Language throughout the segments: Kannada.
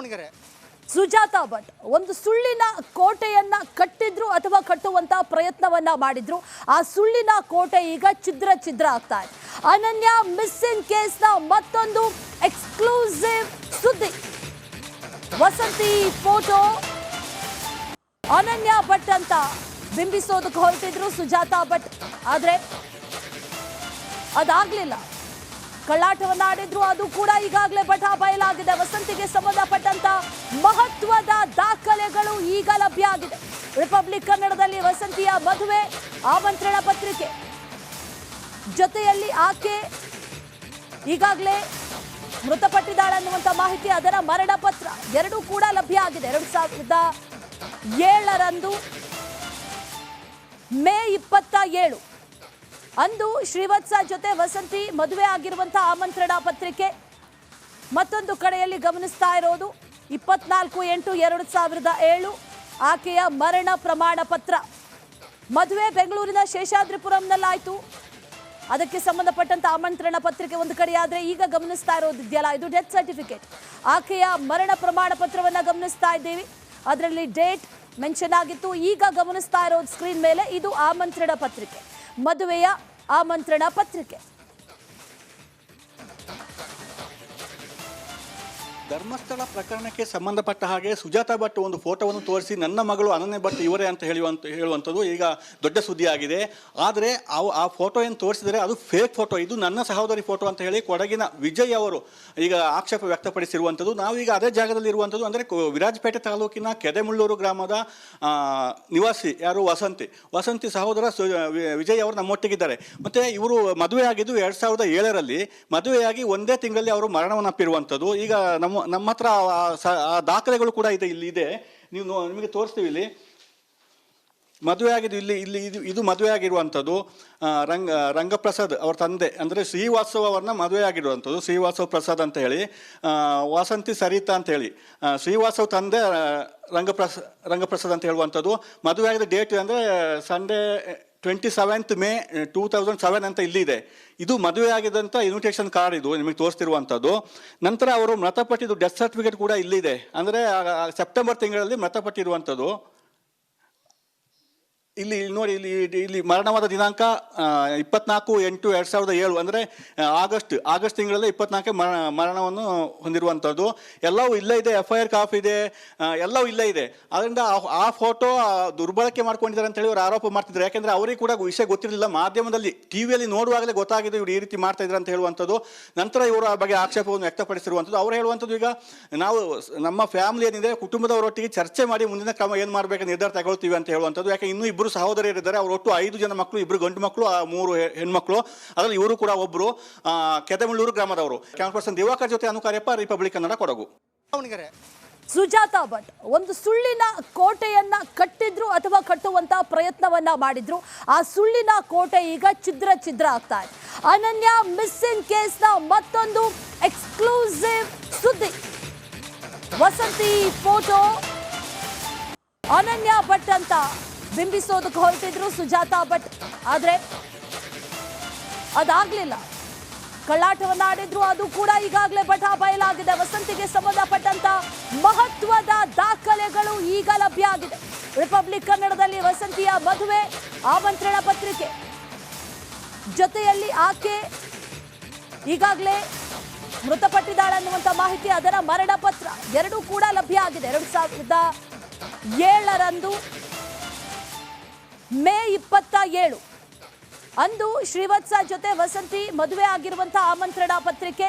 ದಾವಣಗೆರೆ. ಸುಜಾತ ಭಟ್, ಒಂದು ಸುಳ್ಳಿನ ಕೋಟೆಯನ್ನ ಕಟ್ಟಿದ್ರು ಅಥವಾ ಕಟ್ಟುವಂತ ಪ್ರಯತ್ನವನ್ನ ಮಾಡಿದ್ರು. ಆ ಸುಳ್ಳಿನ ಕೋಟೆ ಈಗ ಛಿದ್ರ ಛಿದ್ರ ಆಗ್ತಾ ಇದೆ. ಅನನ್ಯ ಮಿಸ್ಸಿಂಗ್ ಕೇಸ್ನ ಮತ್ತೊಂದು ಎಕ್ಸ್ಕ್ಲೂಸಿವ್ ಸುದ್ದಿ. ವಸಂತಿ ಫೋಟೋ. ಅನನ್ಯ ಭಟ್ ಅಂತ ಬಿಂಬಿಸೋದಕ್ಕೆ ಹೊರಟಿದ್ರು ಸುಜಾತಾ ಭಟ್. ಆದ್ರೆ ಅದಾಗ್ಲಿಲ್ಲ. ಕಳ್ಳಾಟವನ್ನ ಆಡಿದ್ರು, ಅದು ಕೂಡ ಈಗಾಗಲೇ ಬಟ ಬಯಲಾಗಿದೆ. ವಸಂತಿಗೆ ಸಂಬಂಧಪಟ್ಟಂತ ಮಹತ್ವದ ದಾಖಲೆಗಳು ಈಗ ಲಭ್ಯ ಆಗಿದೆ. ರಿಪಬ್ಲಿಕ್ ಕನ್ನಡದಲ್ಲಿ ವಸಂತಿಯ ಮದುವೆ, ಆಮಂತ್ರಣ ಪತ್ರಿಕೆ. ಜೊತೆಯಲ್ಲಿ ಆಕೆ ಈಗಾಗಲೇ ಮೃತಪಟ್ಟಿದ್ದಾಳೆ ಅನ್ನುವಂಥ ಮಾಹಿತಿ, ಅದರ ಮರಣ ಪತ್ರ ಎರಡೂ ಕೂಡ ಲಭ್ಯ ಆಗಿದೆ. ಎರಡು ಸಾವಿರದ ಏಳರಂದು ಮೇ ಇಪ್ಪತ್ತ ಏಳು. ಅಂದು ಶ್ರೀವತ್ಸ ಜೊತೆ ವಸಂತಿ ಮದುವೆ ಆಗಿರುವಂತಹ ಆಮಂತ್ರಣ ಪತ್ರಿಕೆ ಮತ್ತೊಂದು ಕಡೆಯಲ್ಲಿ ಗಮನಿಸ್ತಾ ಇರೋದು. ಇಪ್ಪತ್ನಾಲ್ಕು ಎಂಟು ಎರಡು ಸಾವಿರದ ಏಳು ಆಕೆಯ ಮರಣ ಪ್ರಮಾಣ ಪತ್ರ. ಮದುವೆ ಬೆಂಗಳೂರಿನ ಶೇಷಾದ್ರಿಪುರಂನಲ್ಲಾಯಿತು. ಅದಕ್ಕೆ ಸಂಬಂಧಪಟ್ಟಂತ ಆಮಂತ್ರಣ ಪತ್ರಿಕೆ ಒಂದು ಕಡೆ ಆದರೆ ಈಗ ಗಮನಿಸ್ತಾ ಇರೋದು ಇದೆಯಲ್ಲ, ಇದು ಡೆತ್ ಸರ್ಟಿಫಿಕೇಟ್. ಆಕೆಯ ಮರಣ ಪ್ರಮಾಣ ಪತ್ರವನ್ನು ಗಮನಿಸ್ತಾ ಇದ್ದೀವಿ. ಅದರಲ್ಲಿ ಡೇಟ್ ಮೆನ್ಷನ್ ಆಗಿತ್ತು. ಈಗ ಗಮನಿಸ್ತಾ ಇರೋದು ಸ್ಕ್ರೀನ್ ಮೇಲೆ, ಇದು ಆಮಂತ್ರಣ ಪತ್ರಿಕೆ. ಮದುವೆಯ ಆಮಂತ್ರಣ ಪತ್ರಿಕೆ. ಧರ್ಮಸ್ಥಳ ಪ್ರಕರಣಕ್ಕೆ ಸಂಬಂಧಪಟ್ಟ ಹಾಗೆ ಸುಜಾತಾ ಭಟ್ ಒಂದು ಫೋಟೋವನ್ನು ತೋರಿಸಿ, ನನ್ನ ಮಗಳು ಅನನ್ಯ ಭಟ್ ಇವರೇ ಅಂತ ಹೇಳುವಂತ, ಹೇಳುವಂಥದ್ದು ಈಗ ದೊಡ್ಡ ಸುದ್ದಿಯಾಗಿದೆ. ಆದರೆ ಆ ಫೋಟೋ ಏನು ತೋರಿಸಿದರೆ ಅದು ಫೇಕ್ ಫೋಟೋ ಇದು ನನ್ನ ಸಹೋದರಿ ಫೋಟೋ ಅಂತ ಹೇಳಿ ಕೊಡಗಿನ ವಿಜಯ್ ಅವರು ಈಗ ಆಕ್ಷೇಪ ವ್ಯಕ್ತಪಡಿಸಿರುವಂಥದ್ದು. ನಾವೀಗ ಅದೇ ಜಾಗದಲ್ಲಿ ಇರುವಂಥದ್ದು ಅಂದರೆ ವಿರಾಜಪೇಟೆ ತಾಲೂಕಿನ ಕೆದೆಮುಳ್ಳೂರು ಗ್ರಾಮದ ನಿವಾಸಿ ಯಾರು ವಸಂತಿ. ವಸಂತಿ ಸಹೋದರ ವಿಜಯ್ ಅವರು ನಮ್ಮೊಟ್ಟಿಗಿದ್ದಾರೆ. ಮತ್ತು ಇವರು ಮದುವೆ ಆಗಿದ್ದು ಎರಡು ಸಾವಿರದ ಏಳರಲ್ಲಿ. ಮದುವೆಯಾಗಿ ಒಂದೇ ತಿಂಗಳಲ್ಲಿ ಅವರು ಮರಣವನ್ನಪ್ಪಿರುವಂಥದ್ದು. ಈಗ ನಮ್ಮ ನಮ್ಮ ಹತ್ರ ಆ ದಾಖಲೆಗಳು ಕೂಡ ಇದೆ ಇಲ್ಲಿ ಇದೆ. ನೀವು ನಿಮಗೆ ತೋರಿಸ್ತೀವಿ ಇಲ್ಲಿ. ಮದುವೆ ಆಗಿದ್ದು ಇಲ್ಲಿ ಇಲ್ಲಿ ಇದು ಇದು ಮದುವೆ ಆಗಿರುವಂಥದ್ದು. ರಂಗ ರಂಗಪ್ರಸಾದ್ ಅವ್ರ ತಂದೆ ಅಂದರೆ ಶ್ರೀವಾತ್ಸವ ಅವ್ರನ್ನ ಮದುವೆ ಆಗಿರುವಂಥದ್ದು ಶ್ರೀವಾತ್ಸವ ಪ್ರಸಾದ್ ಅಂತ ಹೇಳಿ. ವಾಸಂತಿ ಸರಿತಾ ಅಂತ ಹೇಳಿ. ಆ, ತಂದೆ ರಂಗಪ್ರಸ ರಂಗಪ್ರಸಾದ್ ಅಂತ ಹೇಳುವಂಥದ್ದು. ಮದುವೆ ಆಗಿದ್ದ ಡೇಟ್ ಅಂದರೆ Sunday twenty seventh May two thousand seven ಅಂತ ಇಲ್ಲಿದೆ. ಇದು ಮದುವೆ ಆಗಿದ್ದಂಥ ಇನ್ವಿಟೇಷನ್ ಕಾರ್ಡ್ ಇದು, ನಿಮಗೆ ತೋರಿಸ್ತಿರುವಂಥದ್ದು. ನಂತರ ಅವರು ಮೃತಪಟ್ಟಿದ್ದು ಡೆತ್ ಸರ್ಟಿಫಿಕೇಟ್ ಕೂಡ ಇಲ್ಲಿದೆ. ಅಂದರೆ ಸೆಪ್ಟೆಂಬರ್ ತಿಂಗಳಲ್ಲಿ ಮೃತಪಟ್ಟಿರುವಂಥದ್ದು. ಇಲ್ಲಿ ಇಲ್ಲಿ ನೋಡಿ, ಇಲ್ಲಿ ಇಲ್ಲಿ ಮರಣವಾದ ದಿನಾಂಕ ಇಪ್ಪತ್ನಾಲ್ಕು ಎಂಟು ಎರಡು ಸಾವಿರದ ಏಳು. ಅಂದರೆ ಆಗಸ್ಟ್ ಆಗಸ್ಟ್ ತಿಂಗಳಲ್ಲಿ ಇಪ್ಪತ್ನಾಲ್ಕು ಮರಣ ಮರಣವನ್ನು ಹೊಂದಿರುವಂಥದ್ದು. ಎಲ್ಲವೂ ಇಲ್ಲೇ ಇದೆ ಎಫ್ ಐ ಆರ್ ಕಾಫ್ ಇದೆ ಎಲ್ಲವೂ ಇಲ್ಲೇ ಇದೆ. ಅದರಿಂದ ಆ- ಫೋಟೋ ದುರ್ಬಳಕೆ ಮಾಡ್ಕೊಂಡಿದ್ದಾರೆ ಅಂತ ಹೇಳಿ ಅವರು ಆರೋಪ ಮಾಡ್ತಿದ್ರು. ಯಾಕೆಂದರೆ ಅವರಿಗೆ ಕೂಡ ವಿಷಯ ಗೊತ್ತಿರಲಿಲ್ಲ. ಮಾಧ್ಯಮದಲ್ಲಿ ಟಿ ವಿಯಲ್ಲಿ ನೋಡುವಾಗಲೇ ಗೊತ್ತಾಗಿದೆ ಇವರು ಈ ರೀತಿ ಮಾಡ್ತಾ ಇದ್ದಾರೆ ಅಂತ ಹೇಳುವಂಥದ್ದು. ನಂತರ ಇವರ ಬಗ್ಗೆ ಆಕ್ಷೇಪವನ್ನು ವ್ಯಕ್ತಪಡಿಸಿರುವಂಥದ್ದು. ಅವರು ಹೇಳುವಂಥದ್ದು ಈಗ, ನಾವು ನಮ್ಮ ಫ್ಯಾಮಿಲಿ ಏನಿದೆ, ಕುಟುಂಬದವರೊಟ್ಟಿಗೆ ಚರ್ಚೆ ಮಾಡಿ ಮುಂದಿನ ಕ್ರಮ ಏನು ಮಾಡಬೇಕು ನಿರ್ಧಾರ ತಗೊಳ್ತೀವಿ ಅಂತ ಹೇಳುವಂಥದ್ದು. ಯಾಕೆ, ಇನ್ನೂ ಇಬ್ಬರು ಸಹೋದರಿಯರಿದ್ದಾರೆ. ಅವರು ಒಟ್ಟು ಐದು ಜನ ಮಕ್ಕಳು ಇಬ್ಬರು ಗಂಡು ಮಕ್ಕಳು ಆ ಮೂರು ಹೆಣ್ಮಕ್ಳು. ಅದರಲ್ಲಿ ಇವರು ಕೂಡ ಒಬ್ಬರು ಕೆದಮಳ್ಳೂರು ಗ್ರಾಮದವರು. ಕ್ಯಾಮ್ ಪರ್ಸನ್ ದಿವಾಕರ್ ಜೊತೆ ಅನುಕಾರ್ಯಪ್ಪ ರಿಪಬ್ಲಿಕ್ ಕನ್ನಡ ಕೊಡಗು. ದಾವಣಗೆರೆ ಸುಜಾತಾ ಭಟ್ ಒಂದು ಸುಳ್ಳಿನ ಕೋಟೆಯನ್ನ ಕಟ್ಟಿದ್ರು ಅಥವಾ ಕಟ್ಟುವಂತ ಪ್ರಯತ್ನವನ್ನ ಮಾಡಿದ್ರು. ಆ ಸುಳ್ಳಿನ ಕೋಟೆ ಈಗ ಛಿದ್ರ ಛಿದ್ರ ಆಗ್ತಾ ಇದೆ. ಅನನ್ಯ ಮಿಸ್ಸಿಂಗ್ ಕೇಸ್ನ ಮತ್ತೊಂದು ಎಕ್ಸ್ಕ್ಲೂಸಿವ್ ಸುದ್ದಿ. ವಸಂತಿ ಫೋಟೋ. ಅನನ್ಯ ಭಟ್ ಅಂತ ಬಿಂಬಿಸೋದಕ್ಕೆ ಹೊರಟಿದ್ರು ಸುಜಾತಾ ಭಟ್ ಆದ್ರೆ ಅದಾಗ್ಲಿಲ್ಲ. ಕಳ್ಳಾಟವನ್ನ ಆಡಿದ್ರು, ಅದು ಕೂಡ ಈಗಾಗಲೇ ಬಟ ಬಯಲಾಗಿದೆ. ವಸಂತಿಗೆ ಸಂಬಂಧಪಟ್ಟಂತ ಮಹತ್ವದ ದಾಖಲೆಗಳು ಈಗ ಲಭ್ಯ ಆಗಿದೆ. ರಿಪಬ್ಲಿಕ್ ಕನ್ನಡದಲ್ಲಿ ವಸಂತಿಯ ಮದುವೆ, ಆಮಂತ್ರಣ ಪತ್ರಿಕೆ. ಜೊತೆಯಲ್ಲಿ ಆಕೆ ಈಗಾಗಲೇ ಮೃತಪಟ್ಟಿದ್ದಾಳೆ ಅನ್ನುವಂಥ ಮಾಹಿತಿ, ಅದರ ಮರಣ ಪತ್ರ ಎರಡೂ ಕೂಡ ಲಭ್ಯ ಆಗಿದೆ. ಎರಡು ಸಾವಿರದ ಏಳರಂದು ಮೇ ಇಪ್ಪತ್ತ ಏಳು ಅಂದು ಶ್ರೀವತ್ಸ ಜೊತೆ ವಸಂತಿ ಮದುವೆ ಆಗಿರುವಂತಹ ಆಮಂತ್ರಣ ಪತ್ರಿಕೆ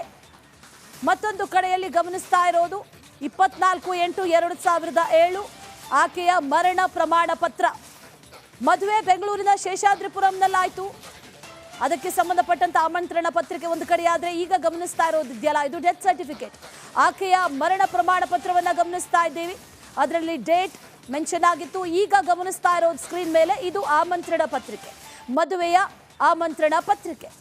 ಮತ್ತೊಂದು ಕಡೆಯಲ್ಲಿ ಗಮನಿಸ್ತಾ ಇರೋದು. ಇಪ್ಪತ್ನಾಲ್ಕು ಎಂಟು ಎರಡು ಸಾವಿರದ ಏಳು ಆಕೆಯ ಮರಣ ಪ್ರಮಾಣ ಪತ್ರ. ಮದುವೆ ಬೆಂಗಳೂರಿನ ಶೇಷಾದ್ರಿಪುರಂನಲ್ಲಾಯಿತು. ಅದಕ್ಕೆ ಸಂಬಂಧಪಟ್ಟಂತ ಆಮಂತ್ರಣ ಪತ್ರಿಕೆ ಒಂದು ಕಡೆ ಆದರೆ ಈಗ ಗಮನಿಸ್ತಾ ಇರೋದಿದೆಯಲ್ಲ ಇದು ಡೆತ್ ಸರ್ಟಿಫಿಕೇಟ್. ಆಕೆಯ ಮರಣ ಪ್ರಮಾಣ ಪತ್ರವನ್ನು ಗಮನಿಸ್ತಾ ಇದ್ದೀವಿ. ಅದರಲ್ಲಿ ಡೇಟ್ ಮೆನ್ಷನ್ ಆಗಿತ್ತು ಈಗ ಗಮನಿಸ್ತಾ ಇರೋದು ಸ್ಕ್ರೀನ್ ಮೇಲೆ. ಇದು ಆಮಂತ್ರಣ ಪತ್ರಿಕೆ. ಮದುವೆಯ ಆಮಂತ್ರಣ ಪತ್ರಿಕೆ.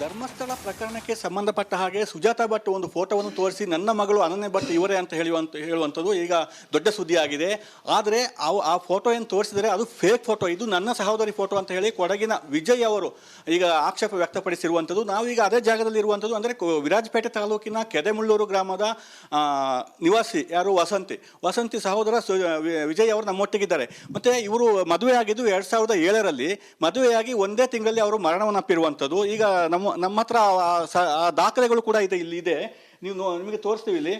ಧರ್ಮಸ್ಥಳ ಪ್ರಕರಣಕ್ಕೆ ಸಂಬಂಧಪಟ್ಟ ಹಾಗೆ ಸುಜಾತಾ ಭಟ್ ಒಂದು ಫೋಟೋವನ್ನು ತೋರಿಸಿ, ನನ್ನ ಮಗಳು ಅನನ್ಯ ಭಟ್ ಇವರೇ ಅಂತ ಹೇಳುವಂತ, ಹೇಳುವಂಥದ್ದು ಈಗ ದೊಡ್ಡ ಸುದ್ದಿಯಾಗಿದೆ. ಆದರೆ ಆ ಫೋಟೋ ಏನು ತೋರಿಸಿದರೆ ಅದು ಫೇಕ್ ಫೋಟೋ ಇದು ನನ್ನ ಸಹೋದರಿ ಫೋಟೋ ಅಂತ ಹೇಳಿ ಕೊಡಗಿನ ವಿಜಯ್ ಅವರು ಈಗ ಆಕ್ಷೇಪ ವ್ಯಕ್ತಪಡಿಸಿರುವಂಥದ್ದು. ನಾವೀಗ ಅದೇ ಜಾಗದಲ್ಲಿ ಇರುವಂಥದ್ದು ಅಂದರೆ ವಿರಾಜಪೇಟೆ ತಾಲೂಕಿನ ಕೆದೆಮುಳ್ಳೂರು ಗ್ರಾಮದ ನಿವಾಸಿ ಯಾರು ವಸಂತಿ. ವಸಂತಿ ಸಹೋದರ ವಿಜಯ್ ಅವರು ನಮ್ಮೊಟ್ಟಿಗಿದ್ದಾರೆ. ಮತ್ತು ಇವರು ಮದುವೆ ಆಗಿದ್ದು ಎರಡು ಸಾವಿರದ ಏಳರಲ್ಲಿ. ಮದುವೆಯಾಗಿ ಒಂದೇ ತಿಂಗಳಲ್ಲಿ ಅವರು ಮರಣವನ್ನಪ್ಪಿರುವಂಥದ್ದು. ಈಗ ನಮ್ಮ ನಮ್ಮ ಹತ್ರ ಆ ದಾಖಲೆಗಳು ಕೂಡ ಇದೆ, ಇಲ್ಲಿ ಇದೆ. ನೀವು ನಿಮಗೆ ತೋರಿಸ್ತೀವಿ ಇಲ್ಲಿ.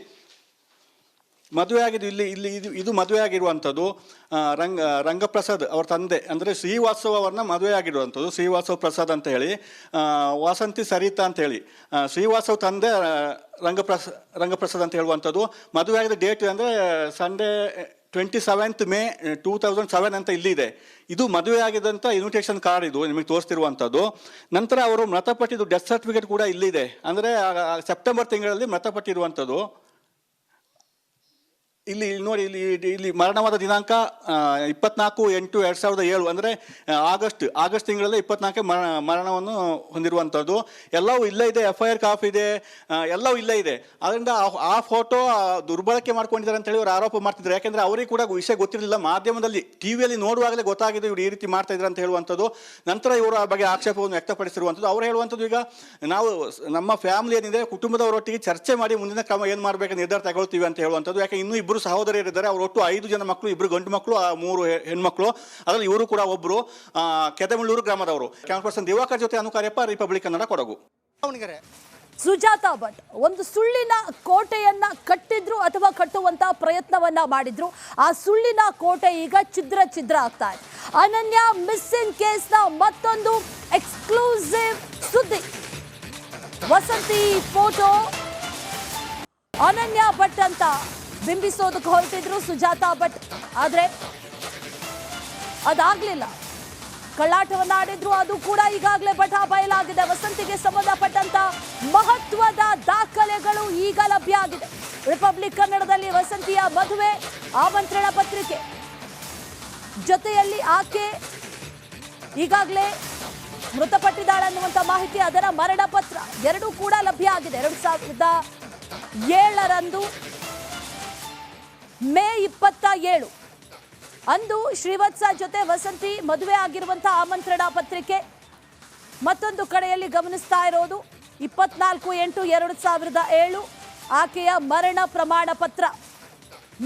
ಮದುವೆ ಆಗಿದ್ದು ಇಲ್ಲಿ ಇಲ್ಲಿ ಇದು ಇದು ಮದುವೆ ಆಗಿರುವಂಥದ್ದು. ರಂಗ ರಂಗಪ್ರಸಾದ್ ಅವ್ರ ತಂದೆ, ಅಂದರೆ ಶ್ರೀವಾತ್ಸವ ಅವ್ರನ್ನ ಮದುವೆ ಆಗಿರುವಂಥದ್ದು, ಶ್ರೀವಾತ್ಸವ ಪ್ರಸಾದ್ ಅಂತ ಹೇಳಿ. ವಾಸಂತಿ ಸರಿತಾ ಅಂತ ಹೇಳಿ. ಶ್ರೀವಾತ್ಸವ ತಂದೆ ರಂಗಪ್ರಸ ರಂಗಪ್ರಸಾದ್ ಅಂತ ಹೇಳುವಂಥದ್ದು. ಮದುವೆ ಆಗಿದ ಡೇಟ್ ಅಂದರೆ Sunday twenty seventh May two thousand seven ಅಂತ ಇಲ್ಲಿದೆ. ಇದು ಮದುವೆ ಆಗಿದಂಥ ಇನ್ವಿಟೇಷನ್ ಕಾರ್ಡ್ ಇದು, ನಿಮಗೆ ತೋರಿಸ್ತಿರುವಂಥದ್ದು ನಂತರ ಅವರು ಮೃತಪಟ್ಟಿದ್ದು ಡೆತ್ ಸರ್ಟಿಫಿಕೇಟ್ ಕೂಡ ಇಲ್ಲಿದೆ. ಅಂದರೆ ಸೆಪ್ಟೆಂಬರ್ ತಿಂಗಳಲ್ಲಿ ಮೃತಪಟ್ಟಿರುವಂಥದ್ದು ಇಲ್ಲಿ ಇಲ್ಲಿ ನೋಡಿ, ಇಲ್ಲಿ ಇಲ್ಲಿ ಮರಣವಾದ ದಿನಾಂಕ ಇಪ್ಪತ್ನಾಲ್ಕು, ಎಂಟು, ಎರಡು ಸಾವಿರದ ಏಳು. ಅಂದರೆ ಆಗಸ್ಟ್ ಆಗಸ್ಟ್ ತಿಂಗಳಲ್ಲಿ ಇಪ್ಪತ್ನಾಲ್ಕು ಮರಣ ಮರಣವನ್ನು ಹೊಂದಿರುವಂಥದ್ದು. ಎಲ್ಲವೂ ಇಲ್ಲೇ ಇದೆ ಎಫ್ ಐ ಆರ್ ಕಾಫ್ ಇದೆ ಎಲ್ಲವೂ ಇಲ್ಲೇ ಇದೆ. ಅದರಿಂದ ಆ- ಫೋಟೋ ದುರ್ಬಳಕೆ ಮಾಡ್ಕೊಂಡಿದ್ದಾರೆ ಅಂತ ಹೇಳಿ ಅವರು ಆರೋಪ ಮಾಡ್ತಿದ್ದಾರೆ ಯಾಕೆಂದರೆ ಅವರಿಗೆ ಕೂಡ ವಿಷಯ ಗೊತ್ತಿರಲಿಲ್ಲ. ಮಾಧ್ಯಮದಲ್ಲಿ ಟಿ ವಿಯಲ್ಲಿ ನೋಡುವಾಗಲೇ ಗೊತ್ತಾಗಿದೆ ಇವರು ಈ ರೀತಿ ಮಾಡ್ತಾ ಇದ್ದಾರೆ ಅಂತ ಹೇಳುವಂಥದ್ದು. ನಂತರ ಇವರ ಬಗ್ಗೆ ಆಕ್ಷೇಪವನ್ನು ವ್ಯಕ್ತಪಡಿಸಿರುವಂಥದ್ದು. ಅವರು ಹೇಳುವಂಥದ್ದು ಈಗ, ನಾವು ನಮ್ಮ ಫ್ಯಾಮಿಲಿ ಏನಿದೆ, ಕುಟುಂಬದವರೊಟ್ಟಿಗೆ ಚರ್ಚೆ ಮಾಡಿ ಮುಂದಿನ ಕ್ರಮ ಏನು ಮಾಡಬೇಕು ನಿರ್ಧಾರ ತಗೊಳ್ತೀವಿ ಅಂತ ಹೇಳುವಂಥದ್ದು. ಯಾಕೆ, ಇನ್ನೂ ಇಬ್ಬರು ಸಹೋದರಿಯರಿದ್ದಾರೆ. ಅವರು ಒಟ್ಟು ಐದು ಜನ ಮಕ್ಕಳು ಇಬ್ಬರು ಗಂಡು ಮಕ್ಕಳು ಆ ಮೂರು ಹೆಣ್ಮಕ್ಳು. ಅದರಲ್ಲಿ ಇವರು ಕೂಡ ಒಬ್ಬರು ಕೆದಮಳ್ಳೂರು ಗ್ರಾಮದವರು. ಕ್ಯಾಮ್ ಪರ್ಸನ್ ದಿವಾಕರ್ ಜೊತೆ ಅನುಕಾರ್ಯಪ್ಪ ರಿಪಬ್ಲಿಕ್ ಕನ್ನಡ ಕೊಡಗು. ದಾವಣಗೆರೆ ಸುಜಾತಾ ಭಟ್ ಒಂದು ಸುಳ್ಳಿನ ಕೋಟೆಯನ್ನ ಕಟ್ಟಿದ್ರು ಅಥವಾ ಕಟ್ಟುವಂತ ಪ್ರಯತ್ನವನ್ನ ಮಾಡಿದ್ರು. ಆ ಸುಳ್ಳಿನ ಕೋಟೆ ಈಗ ಛಿದ್ರ ಛಿದ್ರ ಆಗ್ತಾ ಇದೆ. ಅನನ್ಯ ಮಿಸ್ಸಿಂಗ್ ಕೇಸ್ನ ಮತ್ತೊಂದು ಎಕ್ಸ್ಕ್ಲೂಸಿವ್ ಸುದ್ದಿ. ವಸಂತಿ ಫೋಟೋ. ಅನನ್ಯ ಭಟ್ ಅಂತ ಬಿಂಬಿಸೋದಕ್ಕೆ ಹೊರಟಿದ್ರು ಸುಜಾತಾ ಭಟ್ ಆದ್ರೆ ಅದಾಗ್ಲಿಲ್ಲ. ಕಳ್ಳಾಟವನ್ನ ಆಡಿದ್ರು, ಅದು ಕೂಡ ಈಗಾಗಲೇ ಬಟ ಬಯಲಾಗಿದೆ. ವಸಂತಿಗೆ ಸಂಬಂಧಪಟ್ಟಂತ ಮಹತ್ವದ ದಾಖಲೆಗಳು ಈಗ ಲಭ್ಯ ಆಗಿದೆ. ರಿಪಬ್ಲಿಕ್ ಕನ್ನಡದಲ್ಲಿ ವಸಂತಿಯ ಮದುವೆ, ಆಮಂತ್ರಣ ಪತ್ರಿಕೆ. ಜೊತೆಯಲ್ಲಿ ಆಕೆ ಈಗಾಗಲೇ ಮೃತಪಟ್ಟಿದ್ದಾಳೆ ಅನ್ನುವಂಥ ಮಾಹಿತಿ, ಅದರ ಮರಣ ಪತ್ರ ಎರಡೂ ಕೂಡ ಲಭ್ಯ ಆಗಿದೆ. ಎರಡು ಸಾವಿರದ ಏಳರಂದು ಮೇ ಇಪ್ಪತ್ತ ಏಳು ಅಂದು ಶ್ರೀವತ್ಸ ಜೊತೆ ವಸಂತಿ ಮದುವೆ ಆಗಿರುವಂತಹ ಆಮಂತ್ರಣ ಪತ್ರಿಕೆ ಮತ್ತೊಂದು ಕಡೆಯಲ್ಲಿ ಗಮನಿಸ್ತಾ ಇರೋದು. ಇಪ್ಪತ್ನಾಲ್ಕು ಎಂಟು ಎರಡು ಸಾವಿರದ ಏಳು ಆಕೆಯ ಮರಣ ಪ್ರಮಾಣ ಪತ್ರ.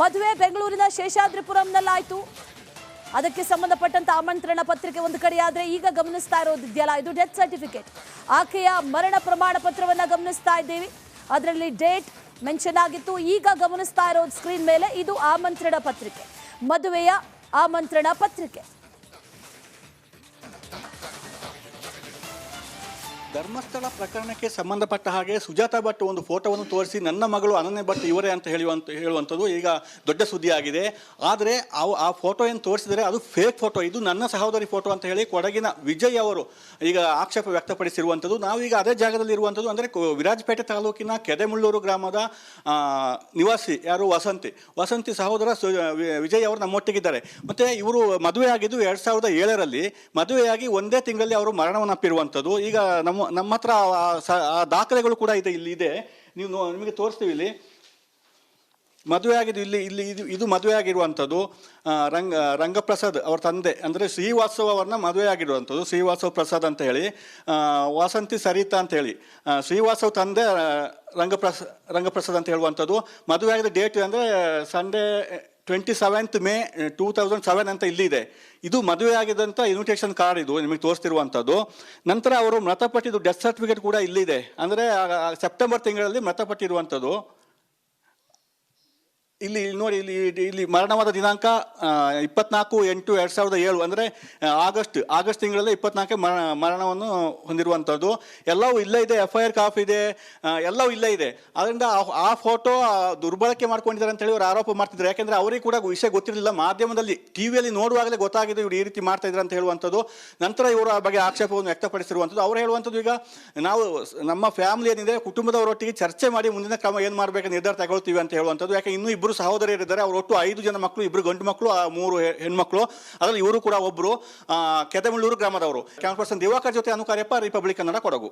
ಮದುವೆ ಬೆಂಗಳೂರಿನ ಶೇಷಾದ್ರಿಪುರಂನಲ್ಲಾಯಿತು. ಅದಕ್ಕೆ ಸಂಬಂಧಪಟ್ಟಂತ ಆಮಂತ್ರಣ ಪತ್ರಿಕೆ ಒಂದು ಕಡೆ ಆದರೆ ಈಗ ಗಮನಿಸ್ತಾ ಇರೋದು ಇದೆಯಲ್ಲ, ಇದು ಡೆತ್ ಸರ್ಟಿಫಿಕೇಟ್. ಆಕೆಯ ಮರಣ ಪ್ರಮಾಣ ಪತ್ರವನ್ನು ಗಮನಿಸ್ತಾ ಇದ್ದೀವಿ. ಅದರಲ್ಲಿ ಡೇಟ್ ಮೆನ್ಷನ್ ಆಗಿತ್ತು ಈಗ ಗಮನಿಸ್ತಾ ಇರೋದು ಸ್ಕ್ರೀನ್ ಮೇಲೆ. ಇದು ಆಮಂತ್ರಣ ಪತ್ರಿಕೆ. ಮದುವೆಯ ಆಮಂತ್ರಣ ಪತ್ರಿಕೆ. ಧರ್ಮಸ್ಥಳ ಪ್ರಕರಣಕ್ಕೆ ಸಂಬಂಧಪಟ್ಟ ಹಾಗೆ ಸುಜಾತಾ ಭಟ್ ಒಂದು ಫೋಟೋವನ್ನು ತೋರಿಸಿ, ನನ್ನ ಮಗಳು ಅನನ್ಯ ಭಟ್ ಇವರೇ ಅಂತ ಹೇಳುವಂತ, ಹೇಳುವಂಥದ್ದು ಈಗ ದೊಡ್ಡ ಸುದ್ದಿಯಾಗಿದೆ. ಆದರೆ ಆ ಫೋಟೋ ಏನು ತೋರಿಸಿದರೆ ಅದು ಫೇಕ್ ಫೋಟೋ ಇದು ನನ್ನ ಸಹೋದರಿ ಫೋಟೋ ಅಂತ ಹೇಳಿ ಕೊಡಗಿನ ವಿಜಯ್ ಅವರು ಈಗ ಆಕ್ಷೇಪ ವ್ಯಕ್ತಪಡಿಸಿರುವಂಥದ್ದು. ನಾವೀಗ ಅದೇ ಜಾಗದಲ್ಲಿ ಇರುವಂಥದ್ದು ಅಂದರೆ ವಿರಾಜಪೇಟೆ ತಾಲೂಕಿನ ಕೆದೆಮುಳ್ಳೂರು ಗ್ರಾಮದ ನಿವಾಸಿ ಯಾರು ವಸಂತಿ. ವಸಂತಿ ಸಹೋದರ ವಿಜಯ್ ಅವರು ನಮ್ಮೊಟ್ಟಿಗಿದ್ದಾರೆ. ಮತ್ತು ಇವರು ಮದುವೆ ಆಗಿದ್ದು ಎರಡು ಸಾವಿರದ ಏಳರಲ್ಲಿ. ಮದುವೆಯಾಗಿ ಒಂದೇ ತಿಂಗಳಲ್ಲಿ ಅವರು ಮರಣವನ್ನಪ್ಪಿರುವಂಥದ್ದು. ಈಗ ನಮ್ಮ ನಮ್ಮ ಹತ್ರ ಆ ದಾಖಲೆಗಳು ಕೂಡ ಇದೆ ಇಲ್ಲಿ ಇದೆ. ನೀವು ನಿಮಗೆ ತೋರಿಸ್ತೀವಿ ಇಲ್ಲಿ. ಮದುವೆ ಆಗಿದ್ದು ಇಲ್ಲಿ ಇಲ್ಲಿ ಇದು ಇದು ಮದುವೆ ಆಗಿರುವಂಥದ್ದು. ರಂಗ ರಂಗಪ್ರಸಾದ್ ಅವ್ರ ತಂದೆ ಅಂದರೆ ಶ್ರೀವಾತ್ಸವ ಅವ್ರನ್ನ ಮದುವೆ ಆಗಿರುವಂಥದ್ದು ಶ್ರೀವಾತ್ಸವ ಪ್ರಸಾದ್ ಅಂತ ಹೇಳಿ. ವಾಸಂತಿ ಸರಿತಾ ಅಂತ ಹೇಳಿ. ಆ, ತಂದೆ ರಂಗಪ್ರಸ ರಂಗಪ್ರಸಾದ್ ಅಂತ ಹೇಳುವಂಥದ್ದು. ಮದುವೆ ಆಗಿದ ಡೇಟ್ ಅಂದರೆ Sunday twenty seventh May two thousand seven ಅಂತ ಇಲ್ಲಿದೆ. ಇದು ಮದುವೆ ಆಗಿದ್ದಂಥ ಇನ್ವಿಟೇಷನ್ ಕಾರ್ಡ್ ಇದು, ನಿಮಗೆ ತೋರಿಸ್ತಿರುವಂಥದ್ದು. ನಂತರ ಅವರು ಮೃತಪಟ್ಟಿದ್ದು ಡೆತ್ ಸರ್ಟಿಫಿಕೇಟ್ ಕೂಡ ಇಲ್ಲಿದೆ. ಅಂದರೆ ಸೆಪ್ಟೆಂಬರ್ ತಿಂಗಳಲ್ಲಿ ಮೃತಪಟ್ಟಿರುವಂಥದ್ದು. ಇಲ್ಲಿ ಇಲ್ಲಿ ನೋಡಿ, ಇಲ್ಲಿ ಇಲ್ಲಿ ಮರಣವಾದ ದಿನಾಂಕ ಇಪ್ಪತ್ನಾಲ್ಕು ಎಂಟು ಎರಡು ಸಾವಿರದ ಏಳು. ಅಂದರೆ ಆಗಸ್ಟ್ ಆಗಸ್ಟ್ ತಿಂಗಳಲ್ಲಿ ಇಪ್ಪತ್ನಾಲ್ಕು ಮರಣ ಮರಣವನ್ನು ಹೊಂದಿರುವಂಥದ್ದು. ಎಲ್ಲವೂ ಇಲ್ಲೇ ಇದೆ ಎಫ್ ಐ ಆರ್ ಕಾಫ್ ಇದೆ ಎಲ್ಲವೂ ಇಲ್ಲೇ ಇದೆ. ಅದರಿಂದ ಆ- ಫೋಟೋ ದುರ್ಬಳಕೆ ಮಾಡ್ಕೊಂಡಿದ್ದಾರೆ ಅಂತ ಹೇಳಿ ಅವರು ಆರೋಪ ಮಾಡ್ತಿದ್ರು. ಯಾಕೆಂದರೆ ಅವರಿಗೆ ಕೂಡ ವಿಷಯ ಗೊತ್ತಿರಲಿಲ್ಲ. ಮಾಧ್ಯಮದಲ್ಲಿ ಟಿ ವಿಯಲ್ಲಿ ನೋಡುವಾಗಲೇ ಗೊತ್ತಾಗಿದೆ ಇವರು ಈ ರೀತಿ ಮಾಡ್ತಾ ಇದ್ದಾರೆ ಅಂತ ಹೇಳುವಂಥದ್ದು. ನಂತರ ಇವರ ಬಗ್ಗೆ ಆಕ್ಷೇಪವನ್ನು ವ್ಯಕ್ತಪಡಿಸಿರುವಂಥದ್ದು. ಅವರು ಹೇಳುವಂಥದ್ದು ಈಗ, ನಾವು ನಮ್ಮ ಫ್ಯಾಮಿಲಿ ಏನಿದೆ, ಕುಟುಂಬದವರೊಟ್ಟಿಗೆ ಚರ್ಚೆ ಮಾಡಿ ಮುಂದಿನ ಕ್ರಮ ಏನು ಮಾಡಬೇಕು ನಿರ್ಧಾರ ತಗೊಳ್ತೀವಿ ಅಂತ ಹೇಳುವಂಥದ್ದು. ಯಾಕೆ, ಇನ್ನೂ ಇಬ್ಬರು ಸಹೋದರಿಯರಿದ್ದಾರೆ. ಅವರು ಒಟ್ಟು ಐದು ಜನ ಮಕ್ಕಳು ಇಬ್ಬರು ಗಂಡು ಮಕ್ಕಳು ಆ ಮೂರು ಹೆಣ್ಮಕ್ಳು. ಅದರಲ್ಲಿ ಇವರು ಕೂಡ ಒಬ್ಬರು ಕೆದಮಳ್ಳೂರು ಗ್ರಾಮದವರು. ಕ್ಯಾಮ್ ಪರ್ಸನ್ ದಿವಾಕರ್ ಜೊತೆ ಅನುಕಾರ್ಯಪ್ಪ, ರಿಪಬ್ಲಿಕ್ ಕನ್ನಡ ಕೊಡಗು.